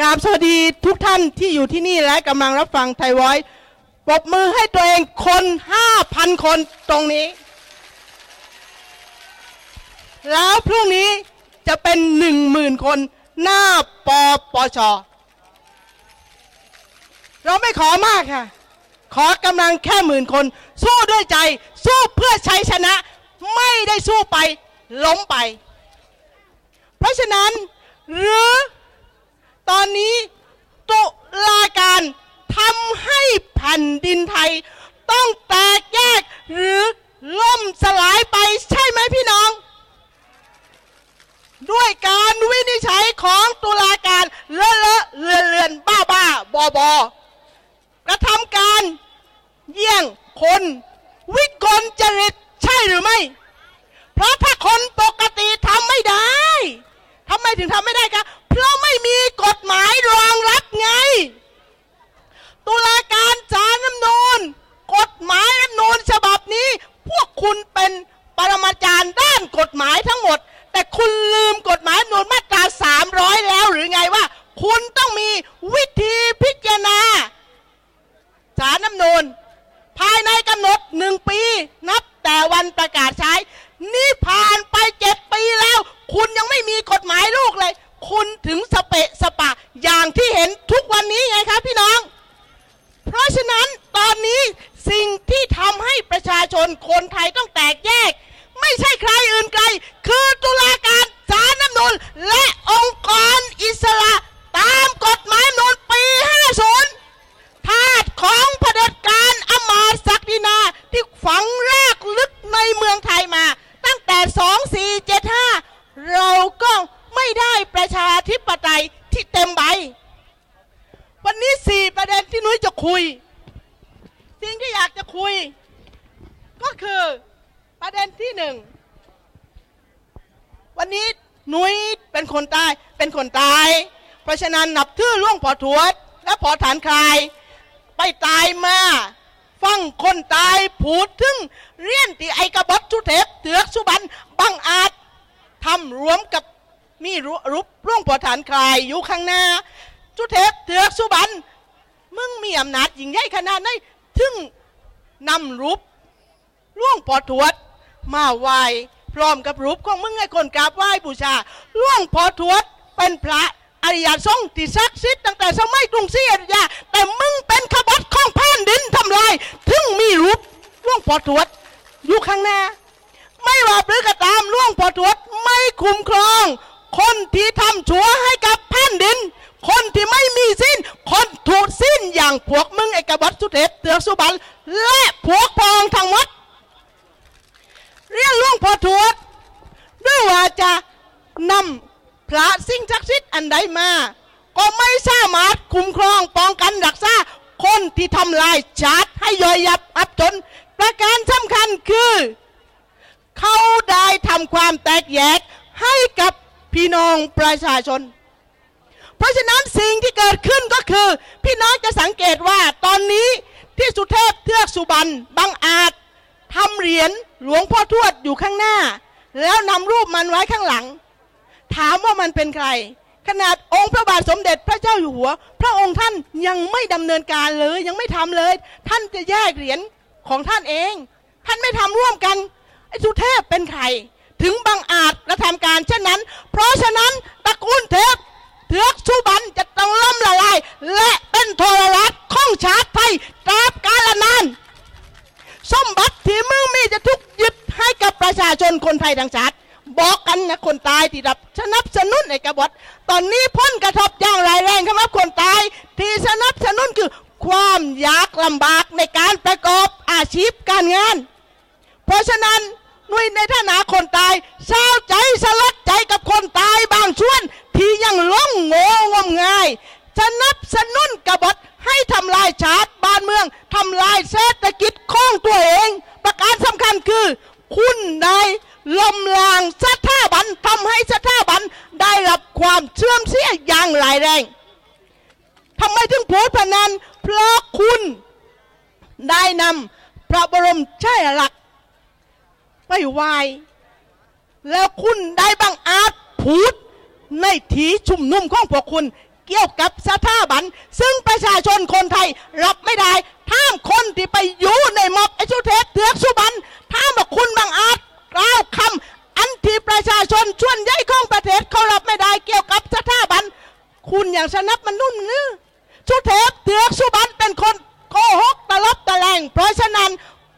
กราบสวัสดีทุกท่านที่อยู่ที่นี่และกำลังรับฟังไทยไวอยปรบมือให้ตัวเองคนห้าพันคนตรงนี้ แล้วพรุ่งนี้จะเป็นหนึ่งหมื่นคนหน้าปปช เราไม่ขอมากค่ะ ขอกำลังแค่หมื่นคน สู้ด้วยใจ สู้เพื่อชัยชนะ ไม่ได้สู้ไป ล้มไป เพราะฉะนั้นหรือ ตอนนี้ตุลาการทำให้แผ่นดินไทย ต้องแตกแยกหรือล่มสลายไปใช่ไหมพี่น้อง ด้วยการวินิจฉัยของตุลาการเลอะเลอะเลือนเลือนบ้าบ้าบอบอกระทำการเยี่ยงคน วิกลจริตใช่หรือไม่ เพราะถ้าคนปกติทำไม่ได้ทำไมถึงทำไม่ได้คะ เพราะไม่มีกฎหมายรองรับไง ตุลาการศาลน้ำนูนกฎหมายรัฐธรรมนูนฉบับนี้ พวกคุณเป็นปรมาจารย์ด้านกฎหมายทั้งหมด แต่คุณลืมกฎหมายรัฐธรรมนูนมาตรา 300 แล้วหรือไงว่า คุณต้องมีวิธีพิจารณา สารน้ำนูนภายในกำหนดหนึ่งปี นับแต่วันประกาศใช้ นี่ผ่านไปเจ็ดปีแล้ว คุณยังไม่มีกฎหมายลูกเลย คุณถึงสเปะสปะอย่าง ทุกวันนี้ไงครับพี่น้อง เพราะฉะนั้นตอนนี้สิ่งที่ทำให้ประชาชนคนไทยต้องแตกแยก ไม่ใช่ใครอื่นไกล คือตุลาการศาลน้ำนูนและองค์กรอิสระตามกฎหมายนูนปี 50 ทาสของเผด็จการอมาตศักดินาที่ฝังรากลึกในเมืองไทยมา ตั้งแต่ 2475 เราก็ไม่ได้ประชาธิปไตยที่เต็มใบ วันนี้สี่ประเด็นที่นุ้ยจะ คุย สิ่งที่อยากจะคุย ก็คือประเด็นที่หนึ่ง วันนี้นุ้ยเป็นคนตายเป็นคนตาย เพราะฉะนั้นนับถือล่วงพอถวด และพอฐานคลาย ไปตายมาฟังคนตายผูดถึงเรียนที่ไอกระบดชุเทพเถือกสุบันบังอาจทำรวมกับมีรูรูปร่วงพอฐานคลายอยู่ข้างหน้าชุเทพเถือกสุบัน อำนาจยิ่งใหญ่ขนาดไหนถึงนำรูปล่วงปอถวด มาไหวพร้อมกับรูปของมึงให้คนกราบไหว้บูชาล่วงปอถวดเป็นพระอริยสงฆ์ที่ศักดิ์สิทธิ์ตั้งแต่สมัยกรุงศรีอยุธยาแต่มึงเป็นขบฏของแผ่นดินทำลาย ถึงมีรูปล่วงปอถวดอยู่ข้างหน้า ไม่ว่าหรือก็ตามล่วงปอถวดไม่คุ้มครอง คนที่ทำชั่วให้กับแผ่นดิน คนที่ไม่มีสิ้น คนถูกสิ้นอย่างพวกมึงไอกบฏสุเทพเตือสุบันและพวกพองทั้งหมด เรียนล่วงพอถวดด้วยว่าจะนำพระสิ่งศักดิ์สิทธิ์อันใดมา ก็ไม่สามารถคุ้มครองป้องกันรักษาคนที่ทำลายชาติให้ย่อยยับอับจน ประการสำคัญคือ เขาได้ทำความแตกแยกให้กับพี่น้องประชาชน เพราะฉะนั้นสิ่งที่เกิดขึ้นก็คือ พี่น้องจะสังเกตว่าตอนนี้ที่สุเทพเทือกสุบรรณบางอาจทำเหรียญหลวงพ่อทวดอยู่ข้างหน้า แล้วนำรูปมันไว้ข้างหลัง ถามว่ามันเป็นใคร ขนาดองค์พระบาทสมเด็จพระเจ้าอยู่หัว พระองค์ท่านยังไม่ดำเนินการเลยยังไม่ทำเลย ท่านจะแยกเหรียญของท่านเอง ท่านไม่ทำร่วมกันไอ้สุเทพเป็นใคร ถึงบางอาจกระทำการเช่นนั้น เพราะฉะนั้นตระกูลเทพ เถือกสุบันจะต้องล่มละลาย และเป็นโทรรัฐของชาติไทยตราบกาลนานสมบัติที่มึงมีจะทุกยึดให้กับประชาชนคนไทยทั้งชาติบอกกันนะคนตายที่รับสนับสนุนไอ้กบฏตอนนี้พ้นกระทบอย่างร้ายแรงสำหรับคนตาย ที่สนับสนุนคือความยากลำบากในการประกอบอาชีพการงาน เพราะฉะนั้นหน่วยในฐานะคนตายเศร้าใจสลดใจกับคนตายบางส่วน ที่ยังล้มโง่งมงายสนับสนุนกบฏให้ทำลายชาติบ้านเมืองทำลายเศรษฐกิจของตัวเอง ประการสำคัญคือ คุณได้ลมลางสถาบันทำให้สถาบันได้รับความเชื่อมเสียอย่างร้ายแรงทำไมถึงพูดพนันเพราะคุณได้นำพระบรมชายลักษณ์ไปไหวแล้วคุณได้บังอาจพูด ในถีชุมนุมของพวกคุณเกี่ยวกับสถาบัน ซึ่งประชาชนคนไทยรับไม่ได้ท่ามคนที่ไปอยู่ในม็อบไอชุเทพเถือกสุบันท่ามบอกคุณบางอาจกล่าวคำอันที่ประชาชนชวนใหญ่ของประเทศเขารับไม่ได้เกี่ยวกับสถาบัน คุณอย่างสนับมันนุ่นนื้อชุเทพเถือกสุบันเป็นคนโกหกตลบตะแลงเพราะฉะนั้น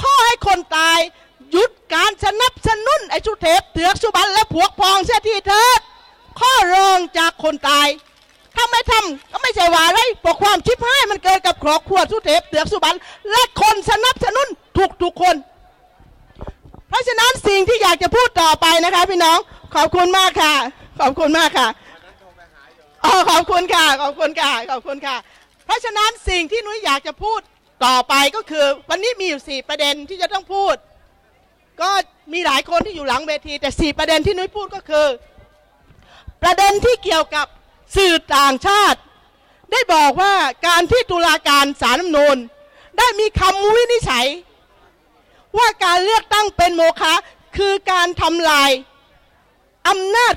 ข้อให้คนตายหยุดการสนับสนุนไอชุเทพเถือกสุบันและพวกพ้องเสียทีเถิด ข้อรองจากคนตาย ถ้าไม่ทำก็ไม่ใช่ว่าอะไรเพราะความชิบหายมันเกิดกับครอบครัวสุเทพเถือกสุบันและคนสนับสนุนทุกทุกคน เพราะฉะนั้นสิ่งที่อยากจะพูดต่อไปนะคะ พี่น้องขอบคุณมากค่ะ ขอบคุณมากค่ะอ๋อขอบคุณค่ะ ขอบคุณค่ะ ขอบคุณค่ะ เพราะฉะนั้นสิ่งที่นุ้ยอยากจะพูดต่อไปก็คือ วันนี้มีอยู่สี่ประเด็นที่จะต้องพูด ก็มีหลายคนที่อยู่หลังเวที แต่สี่ประเด็นที่นุ้ยพูดก็คือ ประเด็นที่เกี่ยวกับสื่อต่างชาติ ได้บอกว่าการที่ตุลาการสารรัฐมนูญได้มีคำวินิจฉัย ว่าการเลือกตั้งเป็นโมฆะคือการทำลายอำนาจ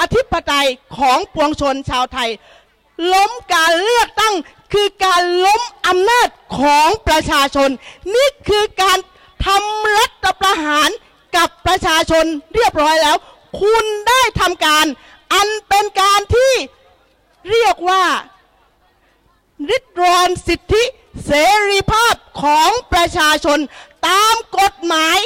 อธิปไตยของปวงชนชาวไทย ล้มการเลือกตั้งคือการล้มอำนาจของประชาชน นี่คือการทำรัฐประหารกับประชาชนเรียบร้อยแล้ว คุณได้ทำการ อันเป็นการที่เรียกว่าริดรอนสิทธิเสรีภาพของประชาชนตามกฎหมาย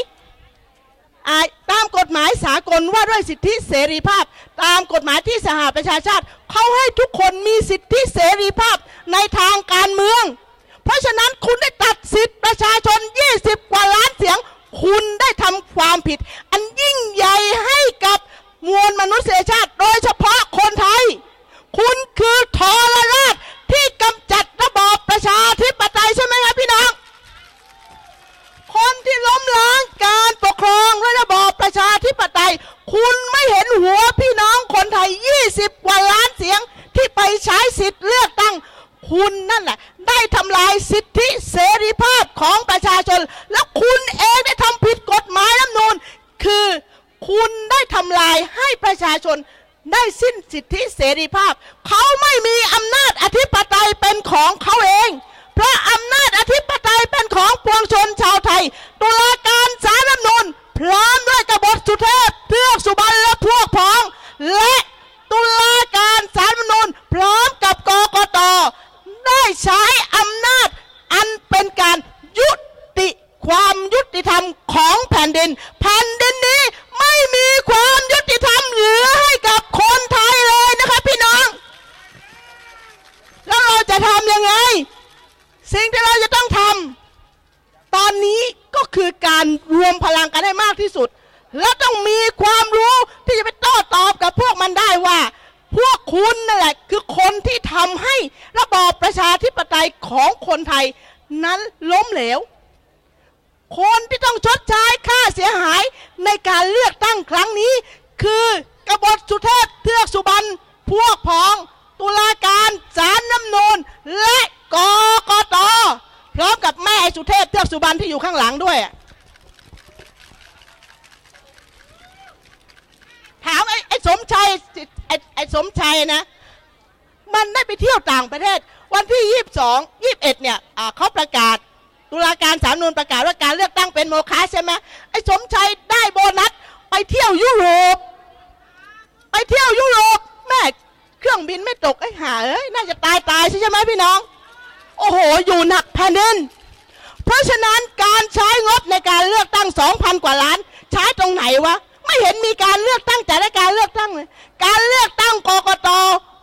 ตามกฎหมายสากลว่าด้วยสิทธิเสรีภาพ ตามกฎหมายที่สหประชาชาติเขาให้ทุกคนมีสิทธิเสรีภาพในทางการเมือง เพราะฉะนั้นคุณได้ตัดสิทธิประชาชน 20 กว่าล้านเสียง คุณได้ทำความผิด อันยิ่งใหญ่ให้กับ มวลมนุษยชาติ โดยเฉพาะคนไทย คุณคือทรราชที่กำจัดระบอบประชาธิปไตยใช่ไหมครับพี่น้อง คนที่ล้มล้างการปกครองและระบอบประชาธิปไตย คุณไม่เห็นหัวพี่น้องคนไทย 20 กว่าล้านเสียงที่ไปใช้สิทธิ์เลือกตั้ง คุณนั่นแหละ ได้ทำลายสิทธิเสรีภาพของประชาชน แล้วคุณเองได้ทำผิดกฎหมายรัฐธรรมนูญคือคุณได้ ทำลายให้ประชาชนได้สิ้นสิทธิเสรีภาพ เขาไม่มีอำนาจอธิปไตยเป็นของเขาเอง เพราะอำนาจอธิปไตยเป็นของปวงชนชาวไทยตุลาการศารรัฐธรรมนูญพร้อมด้วยกบฏสุเทพเทือกสุบรรณและพวกพ้อง และตุลาการสารรัฐธรรมนูญพร้อมกับกกตได้ใช้อำนาจอันเป็นการยุติความยุติธรรมของแผ่นดิน แผ่นดินนี้ไม่มีความยุติธรรมเหลือให้กับคนไทยเลยนะคะพี่น้อง แล้วเราจะทำยังไง สิ่งที่เราจะต้องทำตอนนี้ก็คือการรวมพลัง กันให้มากที่สุด และต้องมีความรู้ที่จะไปโต้ตอบกับพวกมันได้ว่า พวกคุณนั่นแหละคือคนที่ทำให้ระบอบประชาธิปไตยของคนไทย นั้นล้มเหลว คนที่ต้องชดใช้ค่าเสียหายในการเลือกตั้งครั้งนี้ คือกบฏสุเทพเทือกสุบรรณพวกพ้องตุลาการสารน้ำนูนและกกตพร้อมกับแม่สุเทพเทือกสุบรรณที่อยู่ข้างหลังด้วยอะถามไอ้ไอ้สมชัยไอ้ไอ้ สมชัยนะ มันได้ไปเที่ยวต่างประเทศ วันที่22 21เนี่ยอ่าเขาประกาศตุลาการสามนูนประกาศว่าการเลือกตั้งเป็นโมฆะใช่ไหมไอ้สมชัยได้โบนัสไปเที่ยวยุโรป ไปเที่ยวยุโรปแม่เครื่องบินไม่ตกไอ้หาเอ้ยน่าจะตายตายใช่ไหมพี่น้อง โอ้โห อยู่หนักแผ่นดินเพราะฉะนั้นการใช้งบในการเลือกตั้ง2,000กว่าล้าน ใช้ตรงไหนวะ ไม่เห็นมีการเลือกตั้งจัดได้การเลือกตั้งเลยการเลือกตั้งกกต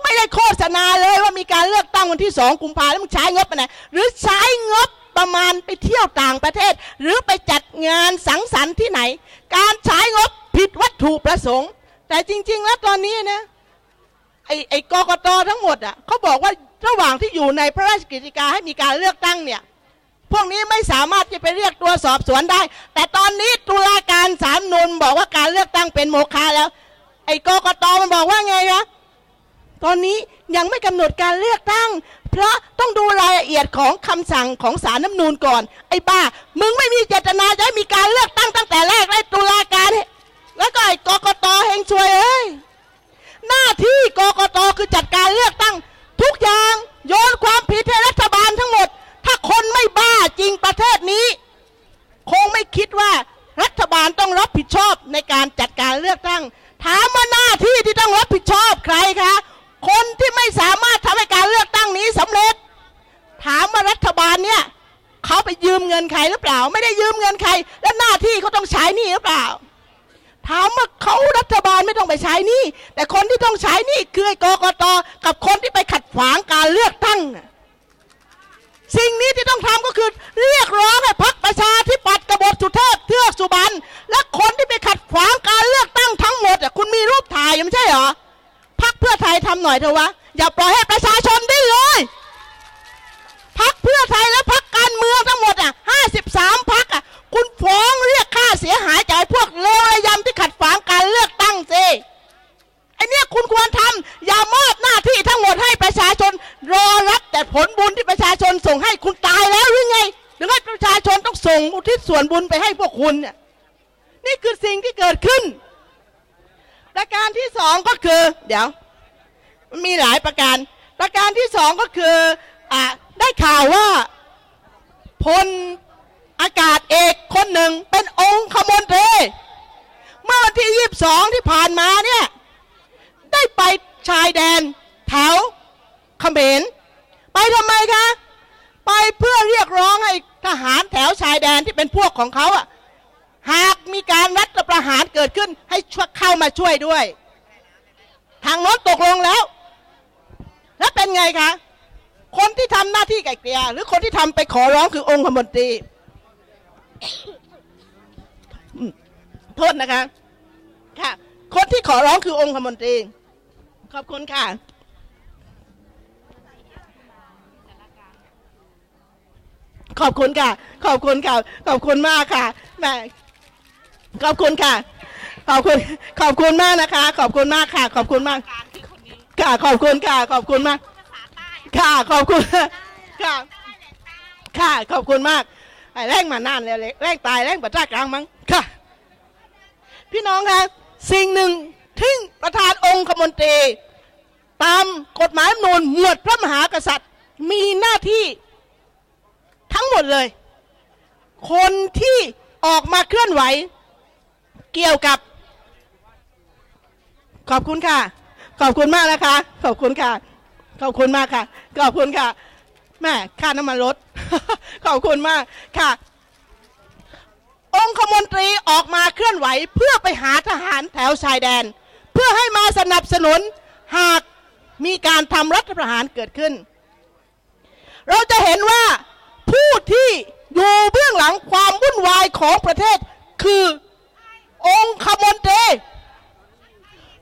ไม่ได้โฆษณาเลยว่ามีการเลือกตั้งวันที่2กุมภาแล้วมึงใช้งบไปไหนหรือใช้งบประมาณไปเที่ยวต่างประเทศ หรือไปจัดงานสังสรรค์ที่ไหน การใช้งบผิดวัตถุประสงค์ แต่จริง ๆ แล้วตอนนี้นะไอ้ไอ้กกตทั้งหมดอะเขาบอกว่าระหว่างที่อยู่ในพระราชกฤษฎีการให้มีการเลือกตั้งเนี่ย พวกนี้ไม่สามารถจะไปเรียกตัวสอบสวนได้ แต่ตอนนี้ตุลาการสามนุนบอกว่าการเลือกตั้งเป็นโมฆะแล้ว ไอ้กกตมันบอกว่าไงนะตอนนี้ยังไม่กำหนดการเลือกตั้ง เพราะต้องดูรายละเอียดของคำสั่งของสารน้ำนูนก่อน ไอ้บ้า มึงไม่มีเจตนาจะให้มีการเลือกตั้งตั้งแต่แรกเลยตุลาการ แล้วก็ไอ้กกตเฮงช่วยเอ้ยหน้าที่กกตคือจัดการเลือกตั้ง ทุกอยืมผิดให้รัฐบาลทั้งหมด ถ้าคนไม่บ้าจริงประเทศนี้ คงไม่คิดว่ารัฐบาลต้องรับผิดชอบในการจัดการเลือกตั้ง ถามว่าหน้าที่ที่ต้องรับผิดชอบใครคะ คนที่ไม่สามารถทำให้การเลือกตั้งนี้สำเร็จ ถามว่ารัฐบาลเนี่ยเขาไปยืมเงินใครหรือเปล่า ไม่ได้ยืมเงินใคร และหน้าที่เขาต้องใช้นี่หรือเปล่า ถามว่าเขารัฐบาลไม่ต้องไปใช้นี่ แต่คนที่ต้องใช้นี่คือกกตกับคนที่ไปขัดขวางการเลือกตั้ง สิ่งนี้ที่ต้องทำก็คือ เรียกร้องให้พรรคประชาธิปัตย์กบฏสุเทพเทือกสุบรรณและคนที่ไปขัดขวางการเลือกตั้งทั้งหมดอะคุณมีรูปถ่ายยังไม่ใช่เหรอพรรคเพื่อไทยทำหน่อยเถอะวะอย่าปล่อยให้ประชาชนได้เลยพักเพื่อไทยและพักการเมืองทั้งหมดอะห้าสิบสามพักอะคุณฟ้องเรียกค่าเสียหายจากพวกเลวระยำที่ขัดขวางการเลือกตั้งสิ ไอเนี้ยคุณควรทำอย่ามอบหน้าที่ทั้งหมดให้ประชาชน รอรับแต่ผลบุญที่ประชาชนส่งให้คุณตายแล้วหรือไงหรือให้ประชาชนต้องส่งอุทิศส่วนบุญไปให้พวกคุณเนี่ยนี่คือสิ่งที่เกิดขึ้น ประการที่สองก็คือ เดี๋ยว มีหลายประการ ประการที่สองก็คืออะได้ข่าวว่าพลอากาศเอกคนหนึ่งเป็นองค์ขมนตรีเมื่อวันที่22ที่ผ่านมาเนี่ย ได้ไปชายแดนแถวเขมรไปทำไมคะ ไปเพื่อเรียกร้องให้ทหารแถวชายแดนที่เป็นพวกของเขาอะหากมีการรัฐประหารเกิดขึ้นให้ช่วยเข้ามาช่วยด้วย ทางโน้นตกลงแล้ว แล้วเป็นไงคะ คนที่ทำหน้าที่ไก่เกลียหรือคนที่ทำไปขอร้องคือองค์คมนตรีโทษนะคะ ค่ะ คนที่ขอร้องคือองค์คมนตรี ขอบคุณค่ะขอบคุณค่ะ ขอบคุณค่ะ ขอบคุณมากค่ะแม่ขอบคุณค่ะ ขอบคุณ ขอบคุณมากนะคะ ขอบคุณมากค่ะ ขอบคุณมาก ค่ะ ขอบคุณค่ะ ขอบคุณมาก ค่ะ ขอบคุณ ค่ะ ค่ะ ขอบคุณมากไอ้แรงมานานแล้วแรงตายแรงประจักกลางมั้ง ค่ะ พี่น้องคะ สิ่งหนึ่ง ที่ประธานองค์คมนตรี ตามกฎหมายรัฐนูญหมวดพระมหากษัตริย์มีหน้าที่ทั้งหมดเลย คนที่ออกมาเคลื่อนไหว เกี่ยวกับ ขอบคุณค่ะ ขอบคุณมากนะคะ ขอบคุณค่ะ ขอบคุณมากค่ะ ขอบคุณค่ะแม่ค่าน้ำมันลดขอบคุณมากค่ะ องคมนตรีออกมาเคลื่อนไหวเพื่อไปหาทหารแถวชายแดน เพื่อให้มาสนับสนุนหากมีการทำรัฐประหารเกิดขึ้น เราจะเห็นว่าผู้ที่อยู่เบื้องหลังความวุ่นวายของประเทศคือองคมนตรี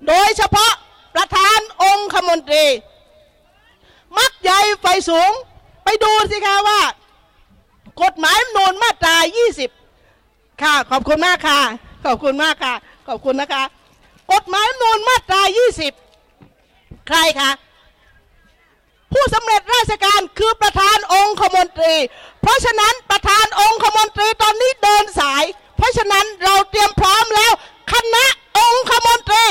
โดยเฉพาะประธานองคมนตรี มักใหญ่ไฟสูงไปดูสิคะว่า กฎหมายมนูญมาตรา 20 ค่ะ ขอบคุณมากค่ะ ขอบคุณมากค่ะ ขอบคุณนะคะ กฎหมายรัฐธรรมนูญมาตรา 20 ใครคะ ผู้สำเร็จราชการคือประธานองคมนตรี เพราะฉะนั้นประธานองคมนตรีตอนนี้เดินสาย เพราะฉะนั้นเราเตรียมพร้อมแล้ว คณะองคมนตรี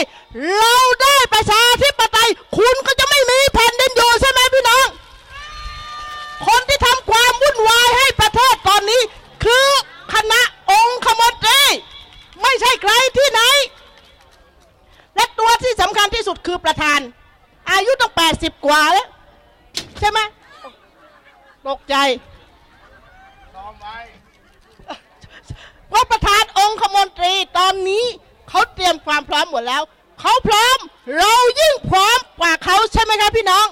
เราได้ประชาธิปไตยควก็จะไม่มีแผ่นดินอยู่ใช่ไหมพี่น้อง คนที่ทำความวุ่นวายให้ประเทศตอนนี้ คือคณะองคมนตรี ไม่ใช่ใครที่ไหน และตัวที่สำคัญที่สุดคือประธาน อายุต้อง 80 กว่าแล้ว ใช่ไหมตกใจ ซ้อมไว้ เพราะประธานองคมนตรีตอนนี้เขาเตรียมความพร้อมหมดแล้ว เขาพร้อม เรายิ่งพร้อมกว่าเขาใช่ไหม ครับพี่น้อง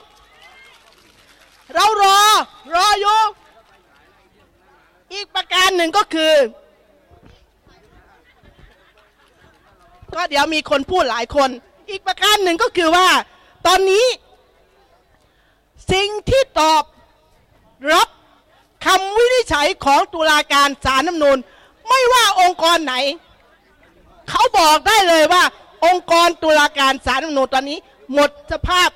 เรารอรออยู่อีกประการหนึ่งก็คือ ก็เดี๋ยวมีคนพูดหลายคน อีกประการหนึ่งก็คือว่า ตอนนี้ สิ่งที่ตอบรับคำวินิจฉัยของตุลาการศาลน้ำนูนไม่ว่าองค์กรไหน เขาบอกได้เลยว่า องค์กรตุลาการศาลน้ำนูนตอนนี้ หมดสภาพ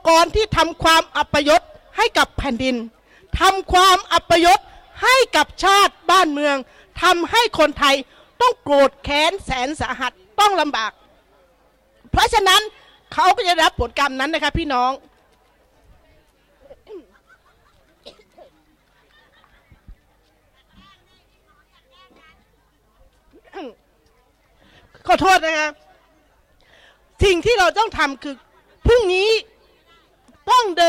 ค์กรที่ทำความอัปยศให้กับแผ่นดินทำความอัปยศให้กับชาติบ้านเมืองทำให้คนไทยต้องโกรธแค้นแสนสาหัสต้องลำบาก เพราะฉะนั้นเขาก็จะรับผลกรรมนั้นนะคะพี่น้องขอโทษนะครับสิ่งที่เราต้องทำคือพรุ่งนี้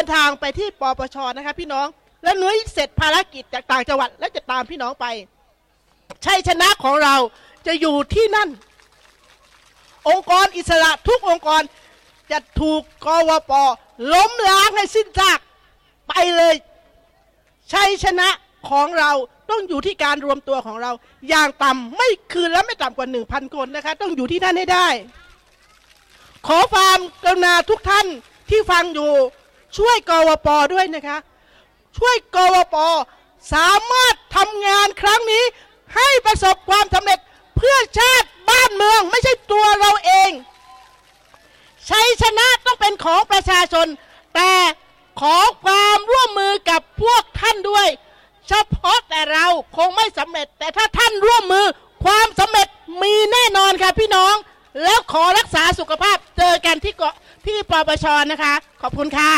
นทางไปที่ปปชนะคะพี่น้อง แล้วนุ้ยเสร็จภารกิจจากต่างจังหวัด แล้วจะตามพี่น้องไป ชัยชนะของเราจะอยู่ที่นั่น องค์กรอิสระทุกองค์กรจะถูกกวปล้มล้างให้สิ้นซากไปเลยชัยชนะของเราต้องอยู่ที่การรวมตัวของเรา อย่างต่ำไม่คืนและไม่ต่ำกว่าหนึ่งพันคนนะคะ ต้องอยู่ที่นั่นให้ได้ ขอความกรุณาทุกท่านที่ฟังอยู่ ช่วยกวปด้วยนะคะ ช่วยกวปสามารถทำงานครั้งนี้ ให้ประสบความสำเร็จเพื่อชาติบ้านเมืองไม่ใช่ตัวเราเองชัยชนะต้องเป็นของประชาชน แต่ขอความร่วมมือกับพวกท่านด้วย เฉพาะแต่เราคงไม่สำเร็จ แต่ถ้าท่านร่วมมือความสำเร็จมีแน่นอนค่ะพี่น้อง แล้วขอรักษาสุขภาพเจอกันที่เกาะที่ปปชนะคะ ขอบคุณค่ะ